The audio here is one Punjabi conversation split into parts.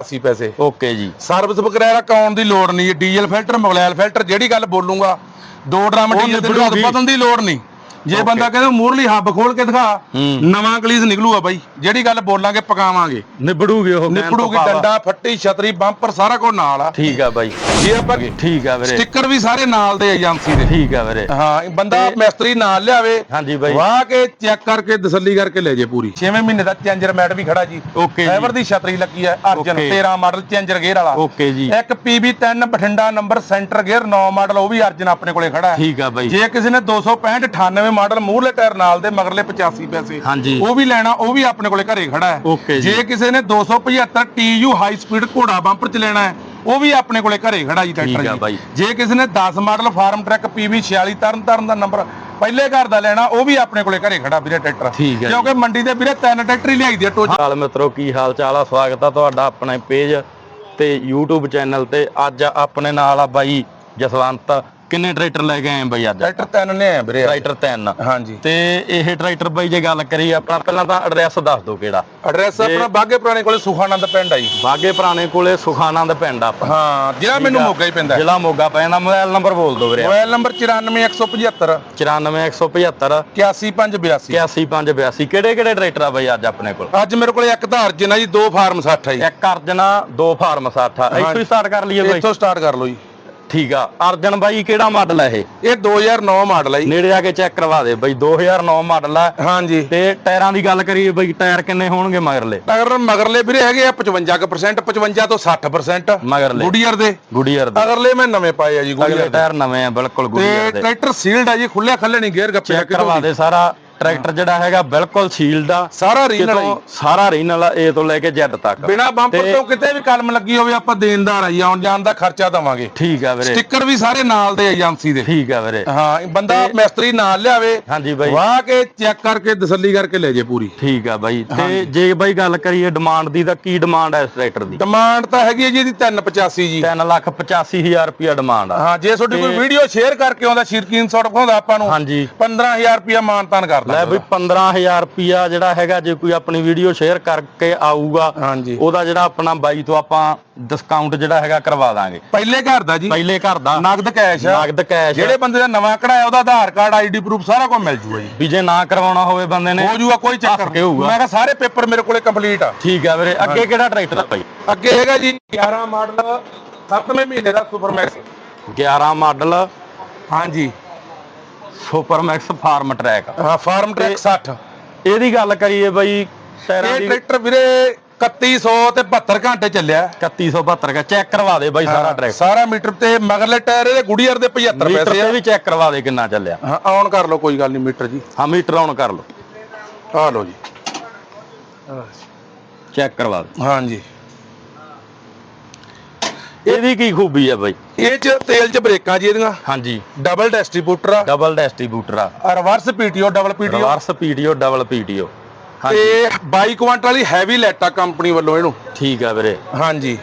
80 ਪੈਸੇ। ਓਕੇ ਜੀ। ਸਰਵਿਸ ਵਗੈਰਾ ਕਰਾਉਣ ਦੀ ਲੋੜ ਨਹੀਂ ਡੀਜ਼ਲ ਫਿਲਟਰ ਮੋਬਾਈਲ ਫਿਲਟਰ ਜਿਹੜੀ ਗੱਲ ਬੋਲੂਗਾ ਦੋ ਡਰਮ ਡੀਜ਼ਲ ਦੇ ਨਿਬੜੂਗੀ। ਬਦਲਣ ਦੀ ਲੋੜ ਨਹੀਂ। ਜੇ ਬੰਦਾ ਕਹਿੰਦਾ ਮੂਰਲੀ ਹੱਬ ਖੋਲ ਕੇ ਦਿਖਾ। ਨਵਾਂ ਕਲੀਜ਼ ਨਿਕਲੂਗਾ ਬਾਈ। ਜਿਹੜੀ ਗੱਲ ਬੋਲਾਂਗੇ ਪਕਾਵਾਂਗੇ। ਨਿਬੜੂਗੇ ਉਹ ਆ। ਡੰਡਾ ਫੱਟੀ ਛਤਰੀ ਬੰਪਰ ਸਾਰਾ ਕੁਝ ਨਾਲ ਆ। ਠੀਕ ਆ ਬਾਈ। ਜੇ ਆਪਾਂ ਠੀਕ ਆ ਵੀਰੇ। ਸਟicker ਵੀ ਸਾਰੇ ਨਾਲ ਦੇ ਏਜੰਸੀ ਦੇ। ਠੀਕ ਆ ਵੀਰੇ। ਹਾਂ ਬੰਦਾ ਮਿਸਤਰੀ ਨਾਲ ਲਿਆਵੇ ਹਾਂਜੀ ਬਾਈ। ਵਾਹ ਕੇ ਚੈੱਕ ਕਰਕੇ ਤਸੱਲੀ ਕਰਕੇ ਲੈ ਜੇ ਪੂਰੀ। 6ਵੇਂ ਮਹੀਨੇ ਦਾ ਚੇਂਜਰ ਮੈਟ ਵੀ ਖੜਾ ਜੀ। ਫਾਈਬਰ ਦੀ ਛਤਰੀ ਲੱਗੀ ਹੈ Arjun Okay. 13 model changer gear ਵਾਲਾ। ਓਕੇ ਜੀ। ਇੱਕ PB3 Bathinda number centre gear 9 model ਉਹ ਵੀ ਅਰਜਨ ਆਪਣੇ ਕੋਲੇ ਖੜਾ ਹੈ। ਠੀਕ ਆ ਬਾਈ। ਜੇ ਕਿਸੇ ਨੇ 265 98 ਮਾਡਲ ਮੂਹਰਲੇ ਟਾਇਰ ਨਾਲ ਦੇ ਮਗਰਲੇ 85 ਪੈਸੇ। ਹਾਂਜੀ। ਉਹ ਵੀ ਲੈਣਾ ਉਹ ਵੀ ਆਪਣੇ ਕੋਲੇ ਘਰੇ ਖੜਾ ਹੈ। ਜੀ। ਜੇ ਕਿਸੇ ਨੇ 275 TU ਹਾਈ ਸਪੀਡ ਘੋੜਾ ਬੰਪਰ ਚ ਲੈਣਾ ਹੈ ਉਹ ਵੀ ਆਪਣੇ ਕੋਲੇ ਘਰੇ ਖੜਾ ਜੀ ਠੀਕ ਆ ਟਰੈਕਟਰ ਬਾਈ। ਜੀ ਜੇ ਕਿਸੇ ਨੇ 10 model Farmtrac PV 46 Tarn Taran ਦਾ ਨੰਬਰ ਪਹਿਲੇ ਘਰ ਦਾ ਲੈਣਾ ਉਹ ਵੀ ਆਪਣੇ ਕੋਲੇ ਘਰੇ ਖੜਾ ਵੀਰੇ ਟਰੈਕਟਰ ਠੀਕ ਹੈ ਜੀ। ਕਿਉਂਕਿ ਮੰਡੀ ਦੇ ਵੀਰੇ ਤਿੰਨ ਟਰੈਕਟਰ ਹੀ ਲਿਆਈ ਦੇ ਟੋਚ। ਹਾਲ ਮਿੱਤਰੋ ਕੀ ਹਾਲ ਚਾਲ ਆ? ਸਵਾਗਤ ਆ ਤੁਹਾਡਾ ਆਪਣੇ ਪੇਜ ਤੇ YouTube ਚੈਨਲ ਤੇ। ਅੱਜ ਆਪਣੇ ਨਾਲ ਆ ਬਾਈ ਜਸਵੰਤ ਕਿੰਨੇ ਟਰੈਕਟਰ ਲੈ ਕੇ ਆਏ ਬਾਈ ਅੱਜ? ਟਰੈਕਟਰ ਤਿੰਨ ਨੇ ਆ ਵੀਰੇ ਟਰੈਕਟਰ ਤਿੰਨ। ਹਾਂਜੀ। ਤੇ ਇਹ ਟਰੈਕਟਰ ਬਾਈ ਜੇ ਗੱਲ ਕਰੀ ਆਪਣਾ ਪਹਿਲਾਂ ਤਾਂ ਐਡਰੈਸ ਦੱਸ ਦਿਓ ਕਿਹੜਾ। ਐਡਰੈਸ ਆਪਣਾ ਬਾਗੇ ਪੁਰਾਣੇ ਕੋਲੇ ਸੁਖਾਨੰਦ ਪਿੰਡ ਆ ਜੀ। ਬਾਗੇ ਪੁਰਾਣੇ ਕੋਲੇ ਸੁਖਾਨੰਦ ਪਿੰਡ ਆ ਹਾਂ ਜਿਹੜਾ ਮੈਨੂੰ ਮੋਗਾ ਹੀ ਪੈਂਦਾ। ਜ਼ਿਲ੍ਹਾ ਮੋਗਾ ਪੈਂਦਾ ਮੋਬਾਈਲ ਨੰਬਰ ਬੋਲ ਦਿਓ ਵੀਰੇ। ਮੋਬਾਈਲ ਨੰਬਰ 94175 94175 81582 81582 ਕਿਹੜੇ ਕਿਹੜੇ ਟਰੈਕਟਰ ਆ ਬਾਈ ਅੱਜ ਆਪਣੇ ਕੋਲ? ਅੱਜ ਮੇਰੇ ਕੋਲੇ ਇੱਕ ਤਾਂ ਅਰਜਨ ਆ ਜੀ ਦੋ ਫਾਰਮ 60 ਆ ਜੀ। ਇੱਕ ਅਰਜਨਾ ਦੋ ਫਾਰਮ 60 ਆ। ਇੱਥੋਂ ਹੀ ਸਟਾਰਟ ਕਰ ਲਈਏ ਬਾਈ। ਇੱਥੋਂ ਸਟਾਰਟ ਕਰ ਲਓ ਜੀ। ਠੀਕ ਆ। ਅਰਜਨ ਬਾਈ ਕਿਹੜਾ ਮਾਡਲ ਹੈ ਇਹ? ਇਹ 2009 ਮਾਡਲ ਹੈ ਜੀ। ਨੇੜੇ ਆ ਕੇ ਚੈੱਕ ਕਰਵਾ ਦੇ ਬਾਈ 2009 ਮਾਡਲ ਆ। ਹਾਂਜੀ। ਤੇ ਟਾਇਰਾਂ ਦੀ ਗੱਲ ਕਰੀਏ ਬਾਈ ਟਾਇਰ ਕਿੰਨੇ ਹੋਣਗੇ ਮਗਰਲੇ? ਅਗਰ ਮਗਰਲੇ ਵੀਰੇ ਹੈਗੇ ਆ 55% 55 ਤੋਂ 60% ਮਗਰਲੇ। ਗੁਡੀਅਰ ਦੇ। ਗੁਡੀਅਰ ਦੇ। ਅਗਰਲੇ ਮੈਂ ਨਵੇਂ ਪਾਏ ਆ ਜੀ ਗੁਡੀਅਰ ਟਾਇਰ ਨਵੇਂ ਆ ਬਿਲਕੁਲ ਗੁਡੀਅਰ ਦੇ। ਟਰੈਕਟਰ ਸੀਲਡ ਆ ਜੀ ਖੁੱਲੇ ਖੱਲੇ ਨਹੀਂ ਗੇਅਰ ਗੱਪੇ ਚੈੱਕ ਕਰਵਾ ਦੇ ਸਾਰਾ। ਟਰੈਕਟਰ ਜਿਹੜਾ ਹੈਗਾ ਬਿਲਕੁਲ ਸੀਲਡ ਆ। ਸਾਰਾ ਰੀਨਲ ਕਿਤੋਂ ਸਾਰਾ ਰੀਨਲ ਆ A ਤੋਂ ਲੈ ਕੇ Z ਤੱਕ। ਬਿਨਾ ਬੰਪਰ ਤੇ- ਕਿਤੇ ਵੀ ਕਲਮ ਲੱਗੀ ਹੋਵੇ ਆਪਾਂ ਦੇਣਦਾਰ ਆ ਆਉਣ ਜਾਣ ਦਾ ਖਰਚਾ ਦਵਾਂਗੇ। ਠੀਕ ਆ ਵੀਰੇ। ਸਟicker ਵੀ ਸਾਰੇ ਨਾਲ ਦੇ ਏਜੰਸੀ ਦੇ। ਠੀਕ ਆ ਵੀਰੇ। ਹਾਂ ਬੰਦਾ ਮਿਸਤਰੀ ਨਾਲ ਲਿਆਵੇ ਹਾਂਜੀ ਬਾਈ। ਵਾਹ ਕੇ ਚੈੱਕ ਕਰਕੇ ਤਸੱਲੀ ਕਰਕੇ ਲੈ ਜੇ ਪੂਰੀ। ਠੀਕ ਆ ਬਾਈ। ਤੇ ਜੇ ਬਾਈ ਗੱਲ ਕਰੀਏ ਡਿਮਾਂਡ ਦੀ ਤਾਂ ਕੀ ਡਿਮਾਂਡ ਹੈ ਇਸ ਟਰੈਕਟਰ ਦੀ? ਡਿਮਾਂਡ ਤਾਂ ਹੈਗੀ ਹੈ ਜੀ ਇਹਦੀ 385 ਜੀ। 3 ਲੱਖ 85000 ਰੁਪਿਆ ਡਿਮਾਂਡ ਆ। ਹਾਂ ਜੇ ਤੁਹਾਡੀ ਕੋਈ ਵੀਡੀਓ ਸ਼ੇਅਰ ਕਰਕੇ ਆਉਂਦਾ ਸ਼ੀਰਕੀਨ ਸੌਟ ਵਿਖਾਉਂਦਾ ਆਪਾਂ ਨੂੰ ਹਾਂਜੀ। 15000 ਰੁਪਇਆ ਮਾਨਤਾਨ ਕਰ ਲੈ ਬਈ 15000 ਰੁਪਿਆ ਜਿਹੜਾ ਹੈਗਾ ਜੇ ਕੋਈ ਆਪਣੀ ਵੀਡੀਓ ਸ਼ੇਅਰ ਕਰਕੇ ਆਊਗਾ ਉਹਦਾ ਜਿਹੜਾ ਆਪਣਾ ਬਾਈ ਤੋਂ ਆਪਾਂ ਡਿਸਕਾਊਂਟ ਜਿਹੜਾ ਹੈਗਾ ਕਰਵਾ ਦਾਂਗੇ। ਪਹਿਲੇ ਘਰ ਦਾ ਜੀ। ਪਹਿਲੇ ਘਰ ਦਾ। ਨਗਦ ਕੈਸ਼ ਨਗਦ ਕੈਸ਼ ਜਿਹੜੇ ਬੰਦੇ ਦਾ ਨਵਾਂ ਕਢਾਇਆ ਉਹਦਾ ਆਧਾਰ ਕਾਰਡ ਆਈਡੀ ਪ੍ਰੂਫ ਸਾਰਾ ਕੁਝ ਮਿਲ ਜੂਗਾ ਜੀ। ਵੀ ਜੇ ਨਾ ਕਰਵਾਉਣਾ ਹੋਵੇ ਬੰਦੇ ਨੇ ਹੋ ਜੂਗਾ ਕੋਈ ਚੱਕਰ ਹੋਊਗਾ। ਮੈਂ ਕਿਹਾ ਸਾਰੇ ਪੇਪਰ ਮੇਰੇ ਕੋਲੇ ਕੰਪਲੀਟ ਆ। ਠੀਕ ਆ ਵੀਰੇ ਅੱਗੇ ਕਿਹੜਾ ਟਰੈਕਟਰ ਆ ਬਾਈ? ਅੱਗੇ ਹੈਗਾ ਜੀ 11 ਮਾਡਲ 7ਵੇਂ ਮਹੀਨੇ ਦਾ ਸੁਪਰ ਮੈਕਸ। 11 ਮਾਡਲ। ਹਾਂਜੀ। ਸੁਪਰ ਮੈਕਸ ਫਾਰਮ ਟਰੈਕ ਹਾਂ ਫਾਰਮ ਟਰੈਕ 60 ਇਹਦੀ ਗੱਲ ਕਰੀਏ ਬਾਈ ਟਾਇਰਾਂ ਇਹ ਦੀ ਟਰੈਕਟਰ ਵੀਰੇ 3100 ਤੇ 72 ਘੰਟੇ ਚੱਲਿਆ। 3172 ਦਾ ਚੈੱਕ ਕਰਵਾ ਦੇ ਬਾਈ ਸਾਰਾ ਟਰੈਕ ਸਾਰਾ ਮੀਟਰ ਤੇ ਮਗਰਲੇ ਟਾਇਰ ਇਹਦੇ ਗੁੜੀਅਰ ਦੇ 75 ਮੀਟਰ ਪੈਸੇ ਤੇ ਆ ਵੀ ਚੈੱਕ ਕਰਵਾ ਦੇ ਕਿੰਨਾ ਚੱਲਿਆ। ਹਾਂ ਆਨ ਕਰ ਲਓ ਕੋਈ ਗੱਲ ਨਹੀਂ ਮੀਟਰ ਜੀ। ਹਾਂ ਮੀਟਰ ਆਨ ਕਰ ਲਓ। ਆ ਲਓ ਜੀ। ਚੈੱਕ ਕਰਵਾ ਦੇ। ਹਾਂਜੀ ਇਹਦੀ ਕੀ ਖੂਬੀ ਹੈ ਬਾਈ? ਇਹ ਚ ਤੇਲ ਚ ਬ੍ਰੇਕਾਂ ਜੀ ਇਹਦੀਆਂ। ਹਾਂਜੀ। ਡਬਲ ਡਿਸਟ੍ਰੀਬਿਊਟਰ ਆ। ਡਬਲ ਡਿਸਟ੍ਰੀਬਿਊਟਰ ਆ। Reverse PTO double PTO reverse PTO double PTO ਤੇ 22 ਕੁਆਂਟਲ ਵਾਲੀ ਹੈਵੀ ਲੈਟਾ ਕੰਪਨੀ ਵੱਲੋਂ ਇਹਨੂੰ। ਠੀਕ ਆ ਵੀਰੇ। ਹਾਂਜੀ।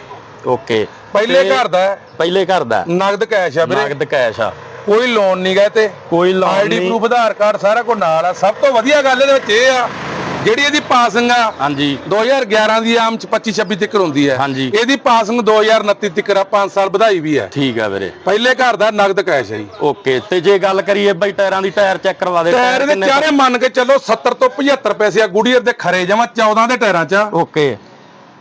ਓਕੇ। ਪਹਿਲੇ ਘਰ ਦਾ ਪਹਿਲੇ ਘਰ ਦਾ ਨਗਦ ਕੈਸ਼ ਆ ਵੀਰੇ। ਨਗਦ ਕੈਸ਼ ਆ। ਕੋਈ ਲੋਨ ਨਹੀਂ ਗਏ ਤੇ। ਕੋਈ loan ID proof Aadhaar card ਸਾਰਾ ਕੁਝ ਨਾਲ ਆ। ਸਭ ਤੋਂ ਵਧੀਆ ਗੱਲ ਇਹਦੇ ਵਿੱਚ ਇਹ ਆ ਜਿਹੜੀ ਇਹਦੀ ਪਾਸਿੰਗ ਆ ਹਾਂਜੀ। 2011 ਦੀ ਆਮ ਚ 25 26 ਤੱਕ ਹੁੰਦੀ ਹੈ। ਹਾਂਜੀ। ਇਹਦੀ ਪਾਸਿੰਗ 2029 ਤੱਕ ਆ 5 ਸਾਲ ਵਧਾਈ ਵੀ ਹੈ। ਠੀਕ ਆ ਵੀਰੇ। ਪਹਿਲੇ ਘਰ ਦਾ ਨਗਦ ਕੈਸ਼ ਹੈ ਜੀ। ਓਕੇ ਤੇ ਜੇ ਗੱਲ ਕਰੀਏ ਬਾਈ ਟਾਇਰਾਂ ਦੀ ਟਾਇਰ ਚੈੱਕ ਕਰਵਾ ਦੇ ਟਾਇਰ ਦੇ ਚਾਰੇ ਮੰਨ ਕੇ ਚੱਲੋ 70 ਤੋਂ 75 ਪੈਸੇ ਆ ਗੁਡੀਅਰ ਦੇ ਖਰੇ ਜਮਾ 14 ਦੇ ਟਾਇਰਾਂ ਚ। ਓਕੇ।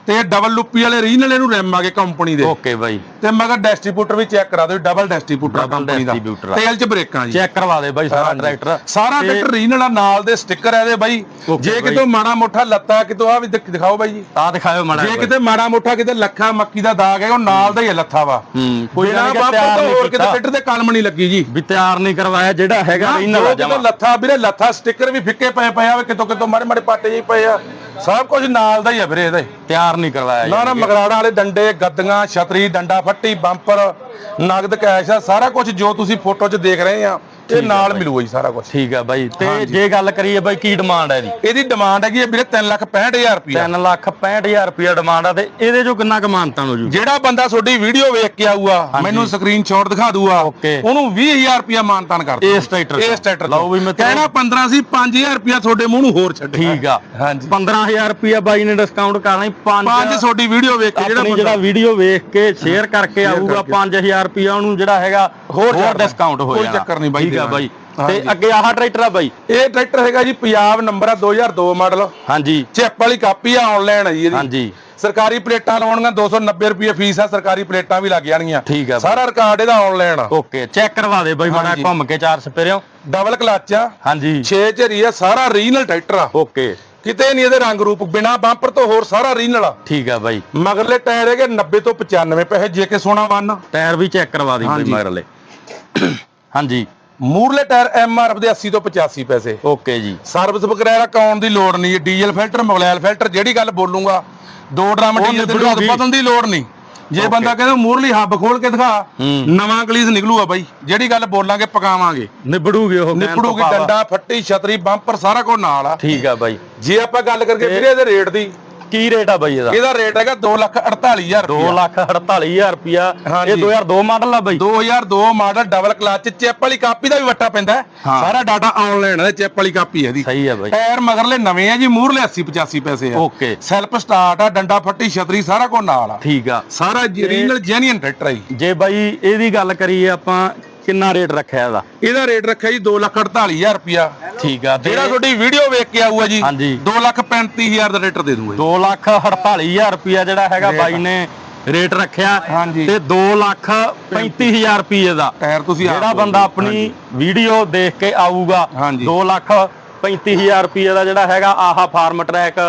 ਤੇ ਡਬਲ ਲੁੱਪੀ ਵਾਲੇ ਰੀਨਲ ਇਹਨੂੰ ਰੈਮ ਆ ਗਏ ਕੰਪਨੀ ਦੇ। ਓਕੇ ਬਾਈ। ਤੇ ਮਗਰ ਡਿਸਟ੍ਰੀਬਿਊਟਰ ਵੀ ਚੈੱਕ ਕਰਾ ਦਿਓ ਡਬਲ ਡਿਸਟ੍ਰੀਬਿਊਟਰ ਕੰਪਨੀ ਦਾ। ਆ। ਤੇਲ ਚ ਬ੍ਰੇਕਾਂ ਜੀ। ਚੈੱਕ ਕਰਵਾ ਦੇ ਬਾਈ ਸਾਰਾ। ਟਰੈਕਟਰ ਸਾਰਾ ਤੇ- ਟਰੈਕਟਰ ਰੀਨਲ ਆ ਨਾਲ ਦੇ ਸਟicker ਇਹਦੇ ਬਾਈ। Okay ਜੇ ਬਾਈ। ਕਿਤੋਂ ਮਾੜਾ ਮੋਟਾ ਲੱਤਾ ਕਿਤੋਂ ਆ ਵੀ ਦਿਖ- ਦਿਖਾਓ ਬਾਈ ਜੀ। ਆ ਦਿਖਾਓ ਮਾੜਾ ਜੇ ਕਿਤੇ ਮਾੜਾ ਮੋਟਾ ਕਿਤੇ ਲੱਖਾਂ ਮੱਕੀ ਦਾ ਦਾਗ ਹੈ ਉਹ ਨਾਲ ਦਾ ਹੀ ਹੈ ਲੱਥਾ ਵਾ। ਹੂੰ ਕੋਈ ਬਿਨਾ ਤਿਆਰ ਤੋਂ ਹੋਰ ਕਿਤੇ ਟਰੈਕਟਰ ਦੇ ਕਲਮ ਨਹੀਂ ਲੱਗੀ ਜੀ। ਵੀ ਤਿਆਰ ਨਹੀਂ ਕਰਵਾਇਆ ਜਿਹੜਾ ਹੈਗਾ ਆ ਕਿਤੋਂ ਜਮਾ। ਲੱਥਾ ਵੀਰੇ ਲੱਥਾ ਸਟicker ਵੀ ਫਿੱਕੇ ਪਏ ਪਏ ਆ ਕਿਤੋਂ ਕਿਤੋਂ ਮਾੜੇ ਮਾੜੇ ਪਾਟੇ ਜਿਹੇ ਪਏ ਆ। ਸਭ ਕੁਝ ਨਾਲ ਦਾ ਹੀ ਆ ਵੀਰੇ ਇਹਦੇ। ਤਿਆਰ ਨਹੀਂ ਕਰਵਾਇਆ ਨਾ ਨਾ ਮਗਰਾੜਾ ਵਾਲੇ ਡੰਡੇ ਗੱਦੀਆਂ ਛਤਰੀ ਡੰਡਾ ਫੱਟੀ ਬੰਪਰ ਨਗਦ ਕੈਸ਼ ਆ ਸਾਰਾ ਕੁਝ ਜੋ ਤੁਸੀਂ ਫੋਟੋ 'ਚ ਦੇਖ ਰਹੇ ਆ। ਇਹ ਨਾਲ ਮਿਲੂਗਾ ਜੀ ਸਾਰਾ ਕੁਝ ਠੀਕ ਆ ਬਾਈ। ਤੇ। ਜੇ ਗੱਲ ਕਰੀਏ ਬਾਈ ਕੀ ਡਿਮਾਂਡ ਹੈ ਇਹਦੀ? ਇਹਦੀ ਡਿਮਾਂਡ ਹੈਗੀ ਹੈ ਵੀਰੇ 3 ਲੱਖ 65000 ਰੁਪਇਆ। 3 ਲੱਖ 65000 ਰੁਪਇਆ ਡਿਮਾਂਡ ਆ ਤੇ ਇਹਦੇ ਚੋਂ ਕਿੰਨਾ ਕਮਾਨਤਾਂ ਹੋ ਜੂ? ਜਿਹੜਾ ਬੰਦਾ ਤੁਹਾਡੀ ਵੀਡੀਓ ਵੇਖ ਕੇ ਆਊਗਾ। ਮੈਨੂੰ ਸਕਰੀਨਸ਼ਾਟ ਦਿਖਾ ਦੂਗਾ। ਉਹਨੂੰ 20000 ਰੁਪਇਆ ਮਾਨਤਾਨ ਕਰ ਦੂੰ ਇਸ ਟਰੈਕਟਰ ਇਸ ਟਰੈਕਟਰ ਲਓ ਵੀ ਮਿੱਤਰੋ। ਕਹਿਣਾ 15 ਸੀ 5000 ਰੁਪਇਆ ਤੁਹਾਡੇ ਮੂੰਹ ਨੂੰ ਹੋਰ ਛੱਡ ਠੀਕ ਆ। ਹਾਂਜੀ। 15000 ਰੁਪਇਆ ਬਾਈ ਨੇ ਡਿਸਕਾਊਂਟ ਕਰਨਾ 5 ਪੰਜ ਤੁਹਾਡੀ ਵੀਡੀਓ ਵੇਖ ਕੇ ਜਿਹੜਾ ਜਿਹੜਾ ਵੀਡੀਓ ਵੇਖ ਕੇ ਸ਼ੇਅਰ ਕਰਕੇ ਆਊਗਾ ਕਰਕੇ। 5000 ਰੁਪਇਆ ਉਹਨੂੰ ਜਿਹੜਾ ਹੈਗਾ ਹੋਰ ਡਿਸਕਾਊਂਟ ਹੋ ਕੋਈ ਚੱਕਰ ਨਹੀਂ ਬਾਈ ਠੀਕ ਆ। ਬਾਈ। ਤੇ ਅੱਗੇ ਆਹ ਟਰੈਕਟਰ ਆ ਬਾਈ। ਇਹ ਟਰੈਕਟਰ ਹੈਗਾ ਜੀ ਪੰਜਾਬ ਨੰਬਰ ਆ 2002 ਮਾਡਲ। ਹਾਂਜੀ। ਚਿੱਪ ਵਾਲੀ ਕਾਪੀ ਆ ਆਨਲਾਈਨ ਹੈ ਜੀ ਇਹਦੀ। ਹਾਂਜੀ। ਸਰਕਾਰੀ ਪਲੇਟਾਂ ਲਾਉਣੀਆਂ 290 ਰੁਪਏ ਫੀਸ ਆ ਸਰਕਾਰੀ ਪਲੇਟਾਂ ਵੀ ਲੱਗ ਜਾਣਗੀਆਂ। ਠੀਕ ਆ ਸਾਰਾ ਰਿਕਾਰਡ ਇਹਦਾ ਆਨਲਾਈਨ ਆ। ਓਕੇ ਚੈੱਕ ਕਰਵਾ ਦੇ ਬਾਈ ਮਾੜਾ। ਘੁੰਮ ਕੇ ਚਾਰ ਸਪੇਰਿਓ। ਡਬਲ ਕਲਚ ਆ। ਹਾਂਜੀ। 6 ਝਰੀ ਆ ਸਾਰਾ ਰੀਜਨਲ ਟਰੈਕਟਰ ਆ। ਓਕੇ। ਕਿਤੇ ਨਹੀਂ ਇਹਦੇ ਰੰਗ ਰੂਪ ਬਿਨਾ ਬੰਪਰ ਤੋਂ ਹੋਰ ਸਾਰਾ ਰੀਜਨਲ ਆ। ਠੀਕ ਆ ਬਾਈ। ਮਗਰਲੇ ਟਾਇਰ ਹੈਗੇ 90 ਤੋਂ 95 ਪੈਸੇ ਜੇ ਕੇ ਸੋਨਾ ਵਨ। ਟਾਇਰ ਵੀ ਚੈੱਕ ਕਰਵਾ ਦੀ ਬਾਈ। ਮਗਰਲੇ। ਹਾਂਜੀ। ਮੂਰਲੇ ਟਾਇਰ ਐਮਆਰਐਫ ਦੇ 80 ਤੋਂ 85 ਪੈਸੇ। ਓਕੇ ਜੀ। ਸਰਵਿਸ ਵਗੈਰਾ ਕਰਾਉਣ ਦੀ ਲੋੜ ਨਹੀਂ ਡੀਜ਼ਲ ਫਿਲਟਰ ਮੋਬਾਈਲ ਫਿਲਟਰ ਜਿਹੜੀ ਗੱਲ ਬੋਲੂੰਗਾ ਦੋ ਡਰਮ ਡੀਜ਼ਲ ਦੇ ਨਿਬੜੂਗੀ। ਬਦਲਣ ਦੀ ਲੋੜ ਨਹੀਂ। ਜੇ. ਬੰਦਾ ਕਹਿੰਦਾ ਮੂਰਲੀ ਹੱਬ ਖੋਲ ਕੇ ਦਿਖਾ ਨਵਾਂ ਗਲੀਜ਼ ਨਿਕਲੂਗਾ ਬਾਈ। ਜਿਹੜੀ ਗੱਲ ਬੋਲਾਂਗੇ ਪਕਾਵਾਂਗੇ। ਨਿਬੜੂਗੇ ਉਹ ਆ। ਡੰਡਾ ਫੱਟੀ ਛਤਰੀ ਬੰਪਰ ਸਾਰਾ ਕੁਝ ਨਾਲ ਆ। ਠੀਕ ਆ ਬਾਈ। ਜੇ ਆਪਾਂ ਗੱਲ ਕਰਕੇ ਵੀਰੇ ਇਹਦੇ ਰੇਟ ਦੀ ਕੀ ਰੇਟ ਆ ਬਾਈ ਇਹਦਾ? ਇਹਦਾ ਰੇਟ ਹੈਗਾ 248000 2 ਲੱਖ 48000 ਰੁਪਿਆ। ਇਹ 2002 ਮਾਡਲ ਆ ਬਾਈ। 2002 ਮਾਡਲ ਡਬਲ ਕਲਚ ਚਿੱਪ ਵਾਲੀ ਕਾਪੀ ਦਾ ਵੀ ਵੱਟਾ ਪੈਂਦਾ ਹੈ। ਹਾਂ। ਸਾਰਾ ਡਾਟਾ ਆਨਲਾਈਨ ਹੈ ਚਿੱਪ ਵਾਲੀ ਕਾਪੀ ਹੈ ਇਹਦੀ। ਸਹੀ ਆ ਬਾਈ। ਟਾਇਰ ਮਗਰਲੇ ਨਵੇਂ ਆ ਜੀ ਮੂਹਰਲੇ 80 85 ਪੈਸੇ ਆ। ਓਕੇ। ਸੈਲਫ ਸਟਾਰਟ ਆ ਡੰਡਾ ਫੱਟੀ ਛਤਰੀ ਸਾਰਾ ਕੁਝ ਨਾਲ ਆ। ਠੀਕ ਆ। ਸਾਰਾ ਓਰੀਜਨਲ ਜੈਨੂਇਨ ਟਰੈਕਟਰ ਆ ਜੀ। ਜੇ ਬਾਈ ਇਹਦੀ ਗੱਲ ਕਰੀਏ ਆਪਾਂ ਕਿੰਨਾ ਰੇਟ ਰੱਖਿਆ ਇਹਦਾ ਇਹਦਾ ਰੇਟ ਰੱਖਿਆ ਜੀ 248000 ਰੁਪਿਆ ਠੀਕ ਆ ਤੇ ਜਿਹੜਾ ਤੁਹਾਡੀ ਵੀਡੀਓ ਵੇਖ ਕੇ ਆਊਗਾ ਜੀ ਹਾਂਜੀ। 235000 ਦਾ ਰੇਟਰ ਦੇ ਦੂੰਗਾ ਜੀ 2 ਲੱਖ 48000 ਰੁਪਿਆ ਜਿਹੜਾ ਹੈਗਾ ਰੇਟ ਬਾਈ ਨੇ ਰੇਟ ਰੱਖਿਆ। ਤੇ 2 ਲੱਖ 35000 ਰੁਪਏ ਦਾ ਟਾਇਰ ਤੁਸੀਂ ਜਿਹੜਾ। ਬੰਦਾ ਆਪਣੀ ਵੀਡੀਓ ਦੇਖ ਕੇ ਆਊਗਾ ਹਾਂਜੀ। 2 ਲੱਖ 35000 ਰੁਪਏ ਦਾ ਜਿਹੜਾ ਹੈਗਾ ਆਹਾ ਫਾਰਮ ਟਰੈਕ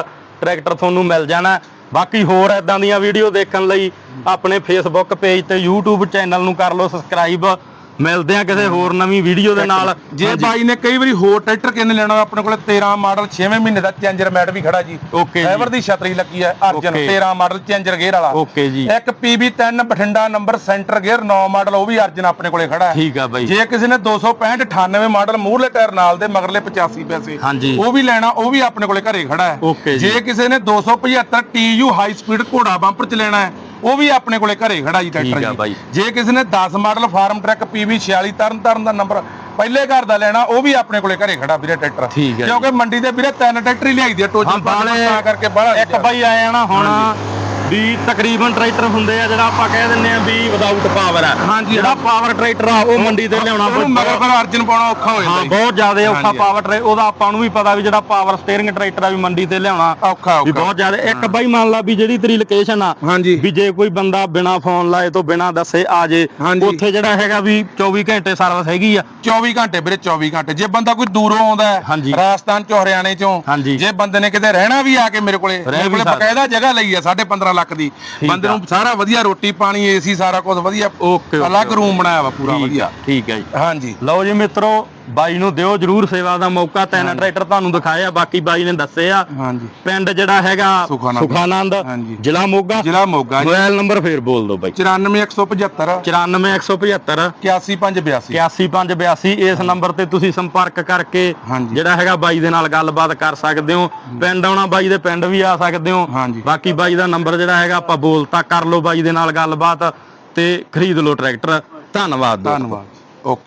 ਟਰੈਕਟਰ ਤੁਹਾਨੂੰ ਮਿਲ ਜਾਣਾ ਬਾਕੀ ਹੋਰ ਐਦਾਂ ਦੀਆਂ ਵੀਡੀਓ ਦੇਖਣ ਲਈ ਆਪਣੇ ਫੇਸਬੁੱਕ ਪੇਜ ਤੇ YouTube ਚੈਨਲ ਨੂੰ ਕਰ ਲਓ ਸਬਸਕ੍ਰਾਈਬ ਮਿਲਦੇ ਆ ਕਿਸੇ ਹੋਰ ਨਵੀਂ ਵੀਡੀਓ ਦੇ ਨਾਲ। ਜੇ ਬਾਈ ਨੇ ਕਈ ਵਾਰੀ ਹੋਰ ਟਰੈਕਟਰ ਕਿੰਨੇ ਲੈਣਾ ਆਪਣੇ ਕੋਲੇ 13 ਮਾਡਲ 6ਵੇਂ ਮਹੀਨੇ ਦਾ ਚੇਂਜਰ ਮੈਟ ਵੀ ਖੜਾ ਜੀ। ਓਕੇ ਫਾਈਬਰ ਦੀ ਛਤਰੀ ਲੱਗੀ ਹੈ Arjun Okay। 13 model changer gear ਵਾਲਾ। ਓਕੇ ਜੀ। ਇੱਕ PB3 Bathinda number centre gear 9 model ਉਹ ਵੀ ਅਰਜਨ ਆਪਣੇ ਕੋਲੇ ਖੜਾ ਹੈ। ਠੀਕ ਆ ਬਾਈ। ਜੇ ਕਿਸੇ ਨੇ 265 98 ਮਾਡਲ ਮੂਹਰਲੇ ਟਾਇਰ ਨਾਲ ਦੇ ਮਗਰਲੇ 85 ਪੈਸੇ ਹਾਂਜੀ। ਉਹ ਵੀ ਲੈਣਾ ਉਹ ਵੀ ਆਪਣੇ ਕੋਲੇ ਘਰੇ ਖੜਾ ਹੈ। ਜੇ। ਕਿਸੇ ਨੇ 275 TU ਹਾਈ ਸਪੀਡ ਘੋੜਾ ਬੰਪਰ ਚ ਲੈਣਾ ਹੈ ਉਹ ਵੀ ਆਪਣੇ ਕੋਲੇ ਘਰੇ ਖੜਾ ਜੀ ਠੀਕ ਆ ਟਰੈਕਟਰ ਬਾਈ। ਜੀ ਜੇ ਕਿਸੇ ਨੇ 10 model Farmtrac PB 46 Tarn Taran ਦਾ ਨੰਬਰ ਪਹਿਲੇ ਘਰ ਦਾ ਲੈਣਾ ਉਹ ਵੀ ਆਪਣੇ ਕੋਲੇ ਘਰੇ ਖੜਾ ਵੀਰੇ ਟਰੈਕਟਰ। ਠੀਕ ਹੈ ਜੀ। ਕਿਉਂਕਿ ਮੰਡੀ ਦੇ ਵੀਰੇ ਤਿੰਨ ਟਰੈਕਟਰ ਹੀ ਲਿਆਈ ਦੇ ਹਾਂ ਤਾਂ ਕਰਕੇ ਬਾਹਲਾ ਇੱਕ ਬਾਈ ਆਇਆ ਨਾ ਹੁਣ। ਵੀ ਤਕਰੀਬਨ ਟਰੈਕਟਰ ਹੁੰਦੇ ਆ ਜਿਹੜਾ ਆਪਾਂ ਕਹਿ ਦਿੰਨੇ ਆ ਵੀ ਵਿਦਆਊਟ ਪਾਵਰ ਆ ਜਿਹੜਾ ਪਾਵਰ ਟਰੈਕਟਰ ਆ ਉਹ ਮੰਡੀ ਤੇ ਲਿਆਉਣਾ ਉਹਨੂੰ ਮਗਰ ਫਿਰ ਅਰਜਨ ਪਾਉਣਾ ਔਖਾ ਹੋ ਜਾਂਦਾ ਹਾਂ। ਬਹੁਤ ਜ਼ਿਆਦਾ ਔਖਾ। ਪਾਵਰ ਟਰੈਕ ਉਹਦਾ ਆਪਾਂ ਨੂੰ ਵੀ ਪਤਾ ਵੀ ਜਿਹੜਾ ਪਾਵਰ ਸਟੀਅਰਿੰਗ ਟਰੈਕਟਰ ਆ ਵੀ ਮੰਡੀ ਤੇ ਲਿਆਉਣਾ ਔਖਾ ਵੀ ਬਹੁਤ ਜ਼ਿਆਦਾ ਇੱਕ ਬਾਈ ਮੰਨ ਲਾ ਵੀ ਜਿਹੜੀ ਤੇਰੀ ਲੋਕੇਸ਼ਨ ਆ ਵੀ ਜੇ ਕੋਈ ਬੰਦਾ ਬਿਨਾ ਫੋਨ ਲਾਏ ਤੋਂ ਬਿਨਾ ਦੱਸੇ ਆ ਜੇ। ਉੱਥੇ ਜਿਹੜਾ ਹੈਗਾ ਵੀ 24 ਘੰਟੇ ਸਰਵਿਸ ਹੈਗੀ ਆ 24 ਘੰਟੇ ਵੀਰੇ 24 ਘੰਟੇ ਜੇ ਬੰਦਾ ਕੋਈ ਦੂਰੋਂ ਆਉਂਦਾ ਹੈ। ਰਾਜਸਥਾਨ ਚੋਂ ਹਰਿਆਣੇ ਚੋਂ। ਜੇ ਬੰਦੇ ਨੇ ਕਿਤੇ ਰਹਿਣਾ ਵੀ ਆ ਕੇ ਮੇਰੇ ਕੋਲੇ ਮੇਰੇ ਕੋਲੇ। ਬਕਾਇਦਾ ਜਗ੍ਹਾ ਲਈ ਆ 15.5 ਲੱਖ ਦੀ। ਬੰਦੇ ਨੂੰ ਸਾਰਾ ਵਧੀਆ ਰੋਟੀ ਪਾਣੀ ਏਸੀ ਸਾਰਾ ਕੁਝ ਵਧੀਆ ਓਕੇ, ਅਲੱਗ। ਰੂਮ ਬਣਾਇਆ ਵਾ ਪੂਰਾ ਵਧੀਆ। ਠੀਕ ਹੈ ਜੀ। ਹਾਂਜੀ। ਲਓ ਜੀ ਮਿੱਤਰੋ ਬਾਈ ਨੂੰ ਦਿਓ ਜਰੂਰ ਸੇਵਾ ਦਾ ਮੌਕਾ ਤਿੰਨ ਟਰੈਕਟਰ ਤੁਹਾਨੂੰ ਦਿਖਾਇਆ ਬਾਕੀ ਬਾਈ ਨੇ ਦੱਸੇ ਆ। ਹਾਂਜੀ। ਪਿੰਡ ਜਿਹੜਾ ਹੈਗਾ ਸੁਖਾਨੰਦ। ਜ਼ਿਲ੍ਹਾ ਮੋਗਾ। ਜ਼ਿਲ੍ਹਾ ਮੋਗਾ ਮੋਬਾਈਲ ਨੰਬਰ ਫੇਰ ਬੋਲ ਦਿਓ ਬਾਈ। 94175 94175 81582 81582 ਇਸ ਨੰਬਰ ਤੇ ਤੁਸੀਂ ਸੰਪਰਕ ਕਰਕੇ। ਜਿਹੜਾ ਹੈਗਾ ਬਾਈ ਦੇ ਨਾਲ ਗੱਲਬਾਤ ਕਰ ਸਕਦੇ ਹੋ। ਪਿੰਡ ਆਉਣਾ ਬਾਈ ਦੇ ਪਿੰਡ ਵੀ ਆ ਸਕਦੇ ਹੋ। ਹਾਂਜੀ। ਬਾਕੀ ਬਾਈ ਦਾ ਨੰਬਰ ਜਿਹੜਾ ਹੈਗਾ ਆਪਾਂ ਬੋਲਤਾ ਕਰ ਲਓ ਬਾਈ ਦੇ ਨਾਲ ਗੱਲਬਾਤ ਤੇ ਖਰੀਦ ਲਓ ਟਰੈਕਟਰ। ਧੰਨਵਾਦ। ਧੰਨਵਾਦ। ਓਕੇ।